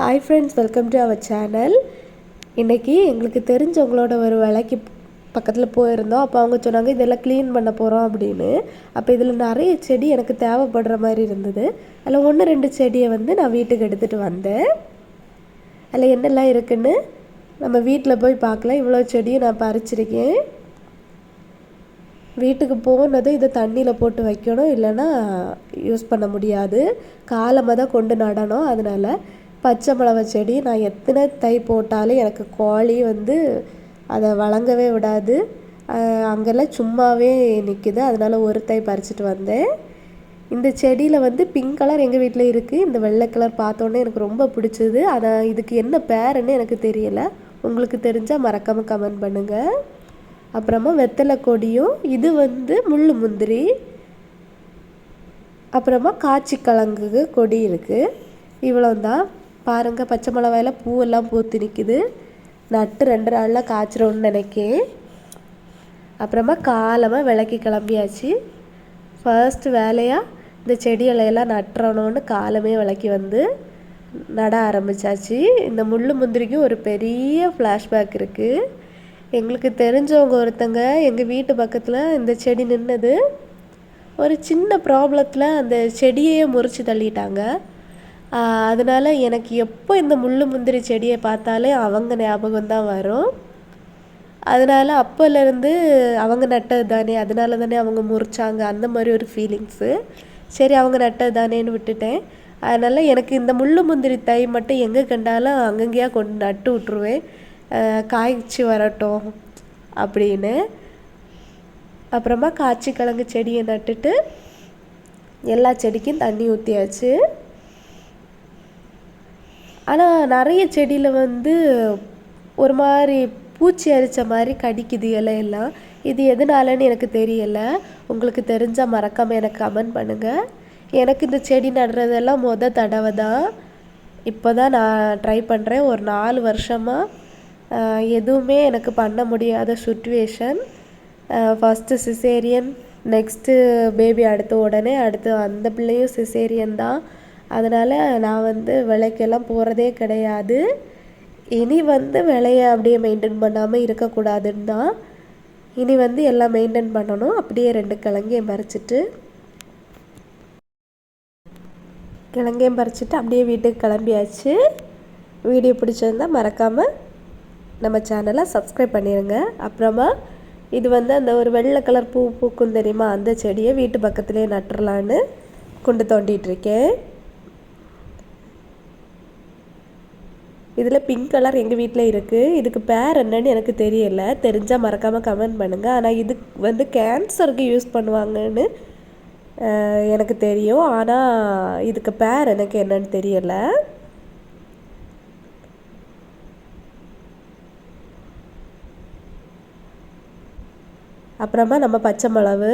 Hi friends welcome to our channel இன்றைக்கி எங்களுக்கு தெரிஞ்சவங்களோட ஒரு வேலைக்கு பக்கத்தில் போயிருந்தோம். அப்போ அவங்க சொன்னாங்க இதெல்லாம் க்ளீன் பண்ண போகிறோம் அப்படின்னு. அப்போ இதில் நிறைய செடி எனக்கு தேவைப்படுற மாதிரி இருந்தது. அதில் ஒன்று ரெண்டு செடியை வந்து நான் வீட்டுக்கு எடுத்துகிட்டு வந்தேன். அதில் என்னெல்லாம் இருக்குன்னு நம்ம வீட்டில் போய் பார்க்கலாம். இவ்வளோ செடியை நான் பறிச்சிருக்கேன். வீட்டுக்கு போனதும் இதை தண்ணியில் போட்டு வைக்கணும். இல்லைன்னா யூஸ் பண்ண முடியாது. காலமாக தான் கொண்டு நடணும். அதனால் பச்சை மிளகா செடி நான் எத்தனை தை போட்டாலும் எனக்கு கோழி வந்து அதை வழங்கவே விடாது. அங்கெல்லாம் சும்மாவே நிற்கிது அதனால் ஒரு தை பறிச்சிட்டு வந்தேன். இந்த செடியில் வந்து பிங்க் கலர் எங்கள் வீட்டில் இருக்குது இந்த வெள்ளை கலர் பார்த்தோன்னே எனக்கு ரொம்ப பிடிச்சிது. அதை இதுக்கு என்ன பேருன்னு எனக்கு தெரியலை. உங்களுக்கு தெரிஞ்சால் மறக்காமல் கமெண்ட் பண்ணுங்கள் அப்புறமா வெத்தலை கொடியும் இது வந்து முள் முந்திரி. அப்புறமா காய்ச்சி கிழங்கு கொடி இருக்குது இவ்வளோ தான் பாருங்கள் பச்சை மிளகாயில் பூவெல்லாம் பூத்து நிற்கிது நட்டு ரெண்டு நாளில் காய்ச்சிரோன்னு நினைக்கேன். அப்புறமா காலமாக விளக்கி கிளம்பியாச்சு. ஃபர்ஸ்ட் வேலையாக இந்த செடிகளையெல்லாம் நட்டுறணும்னு காலமே விளக்கி வந்து நட ஆரம்பித்தாச்சு இந்த முள் முந்திரிக்கும் ஒரு பெரிய ஃப்ளாஷ்பேக் இருக்குது எங்களுக்கு தெரிஞ்சவங்க ஒருத்தங்க எங்கள் வீட்டு பக்கத்தில் இந்த செடி நின்னது. ஒரு சின்ன ப்ராப்ளத்தில் அந்த செடியே முறித்து தள்ளிட்டாங்க. அதனால் எனக்கு எப்போ இந்த முள் முந்திரி செடியை பார்த்தாலே அவங்க ஞாபகம் தான் வரும். அதனால் அப்போலேருந்து அவங்க நட்டது தானே அதனால தானே அவங்க முறிச்சாங்க அந்த மாதிரி ஒரு ஃபீலிங்ஸு சரி அவங்க நட்டது தானேன்னு விட்டுட்டேன். அதனால் எனக்கு இந்த முள் முந்திரி தை மட்டும் எங்கே கண்டாலும் அங்கங்கேயா கொண்டு நட்டு விட்ருவேன் காய்ச்சி வரட்டும் அப்படின்னு. அப்புறமா காய்ச்சி கிழங்கு செடியை நட்டுட்டு எல்லா செடிக்கும் தண்ணி ஊற்றியாச்சு ஆனால் நிறைய செடியில் வந்து ஒரு மாதிரி பூச்சி அரித்த மாதிரி கடிக்குது இலையெல்லாம். இது எதனாலன்னு எனக்கு தெரியலை. உங்களுக்கு தெரிஞ்சால் மறக்காமல் எனக்கு கமெண்ட் பண்ணுங்கள் எனக்கு இந்த செடி நடுறதெல்லாம் மொதல் தடவை தான். இப்போ தான் நான் ட்ரை பண்ணுறேன் ஒரு நாலு வருஷமாக எதுவுமே எனக்கு பண்ண முடியாத situation first caesarean next baby அடுத்த உடனே அடுத்து அந்த பிள்ளையும் சிசேரியன் தான். அதனால் நான் வந்து விலைக்கெல்லாம் போகிறதே கிடையாது. இனி வந்து விலையை அப்படியே மெயின்டைன் பண்ணாமல் இருக்கக்கூடாதுன்னு தான். இனி வந்து எல்லாம் மெயின்டைன் பண்ணணும். அப்படியே ரெண்டு கிழங்கையும் பறிச்சிட்டு கிழங்கையும் பறிச்சிட்டு அப்படியே வீட்டுக்கு கிளம்பியாச்சு. வீடியோ பிடிச்சிருந்தால் மறக்காமல் நம்ம சேனலை சப்ஸ்கிரைப் பண்ணிடுங்க அப்புறமா இது வந்து அந்த ஒரு வெள்ளை கலர் பூ பூக்கும் தெரியுமா? அந்த செடியை வீட்டு பக்கத்துலேயே நட்டுறலான்னு கொண்டு தோண்டிகிட்ருக்கேன் இதில் பிங்க் கலர் எங்கள் வீட்டில் இருக்குது இதுக்கு பேர் என்னன்னு எனக்கு தெரியல. தெரிஞ்சால் மறக்காமல் கமெண்ட் பண்ணுங்கள் ஆனால் இது வந்து கேன்சருக்கு யூஸ் பண்ணுவாங்கன்னு எனக்கு தெரியும். ஆனால் இதுக்கு பேர் எனக்கு என்னன்னு தெரியலை. அப்புறமா நம்ம பச்சை மிளவு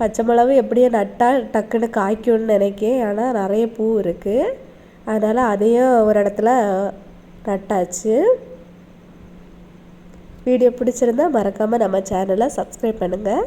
பச்சை மிளவு எப்படியோ நட்டால் டக்குன்னு காய்க்கும்னு நினைக்கேன். ஆனால் நிறைய பூ இருக்குது அதனால் அதையும் ஒரு இடத்துல நட்டாச்சு. வீடியோ பிடிச்சிருந்தா மறக்காமல் நம்ம சேனலை சப்ஸ்கிரைப் பண்ணுங்கள்